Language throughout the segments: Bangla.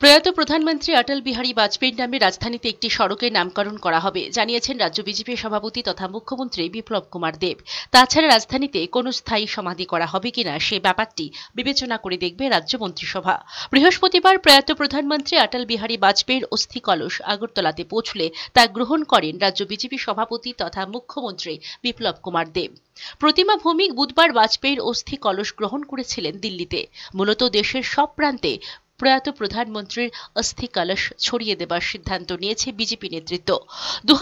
প্রয়াত প্রধানমন্ত্রী অটল বিহারী বাজপেয়ীর নামে রাজধানীতে একটি সড়কের নামকরণ করা হবে, জানিয়েছেন রাজ্য বিজেপির সভাপতি তথা মুখ্যমন্ত্রী বিপ্লব কুমার দেব। তাছাড়া রাজধানীতে কোনো স্থায়ী সমাধি করা হবে কিনা সে ব্যাপারটি বিবেচনা করে দেখবে রাজ্য মন্ত্রিসভা। বৃহস্পতিবার প্রয়াত প্রধানমন্ত্রী অটল বিহারী বাজপেয়ীর অস্থি কলস আগরতলাতে পৌঁছলে তা গ্রহণ করেন রাজ্য বিজেপি সভাপতি তথা মুখ্যমন্ত্রী বিপ্লব কুমার দেব। প্রতিমা ভৌমিক বুধবার বাজপেয়ীর অস্থি কলস গ্রহণ করেছিলেন দিল্লিতে। মূলত দেশের সব প্রান্তে প্রয়াত প্রধানমন্ত্রীর অস্থি কলস ছড়িয়ে দেবার সিদ্ধান্ত নিয়েছে বিজেপি নেতৃত্ব। দু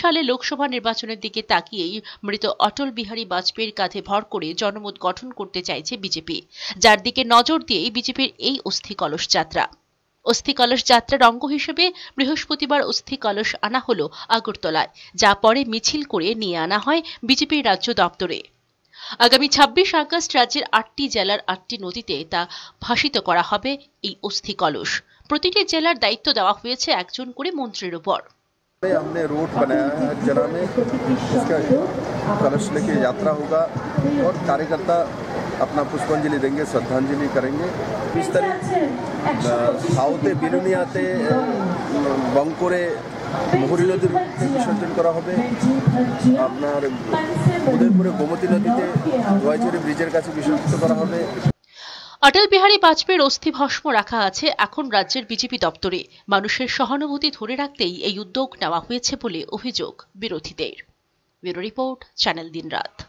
সালে লোকসভা নির্বাচনের দিকে তাকিয়েই মৃত অটল বিহারী বাজপেয়ীর কাঁধে ভর করে জনমত গঠন করতে চাইছে বিজেপি, যার দিকে নজর দিয়েই বিজেপির এই অস্থি কলস যাত্রা। অস্থি কলস যাত্রার অঙ্গ হিসেবে বৃহস্পতিবার অস্থি কলস আনা হল আগরতলায়, যা পরে মিছিল করে নিয়ে আনা হয় বিজেপির রাজ্য দপ্তরে। আগামী ছাব্বিশ আগস্ট রাজ্যের আটটি জেলার আটটি নদীতে তা ভাসিত করা হবে এই অস্থি কলস প্রতিটি জেলার দায়িত্ব দেওয়া হয়েছে একজন করে মন্ত্রীর উপর हमने रूट बनाया है हर जगह में इसका कलश लेके यात्रा होगा और कार्यकर्ता अपना पुष्पांजलि देंगे श्रद्धांजलि करेंगे इस तरह সাউথে বিলুনিয়াতে বঙ্করে মুহুরী নদীর বিসর্জন করা হবে। আপনার উদয়পুরে গোমতী নদীতে রয়চুরি ব্রিজের কাছে বিসর্জিত করা হবে। অটল বিহারী বাজপেয়ীর অস্থি ভস্ম রাখা আছে এখন রাজ্যের বিজেপি দপ্তরে। মানুষের সহানুভূতি ধরে রাখতেই এই উদ্যোগ নেওয়া হয়েছে বলে অভিযোগ বিরোধীদের। ব্যুরো রিপোর্ট, চ্যানেল দিনরাত।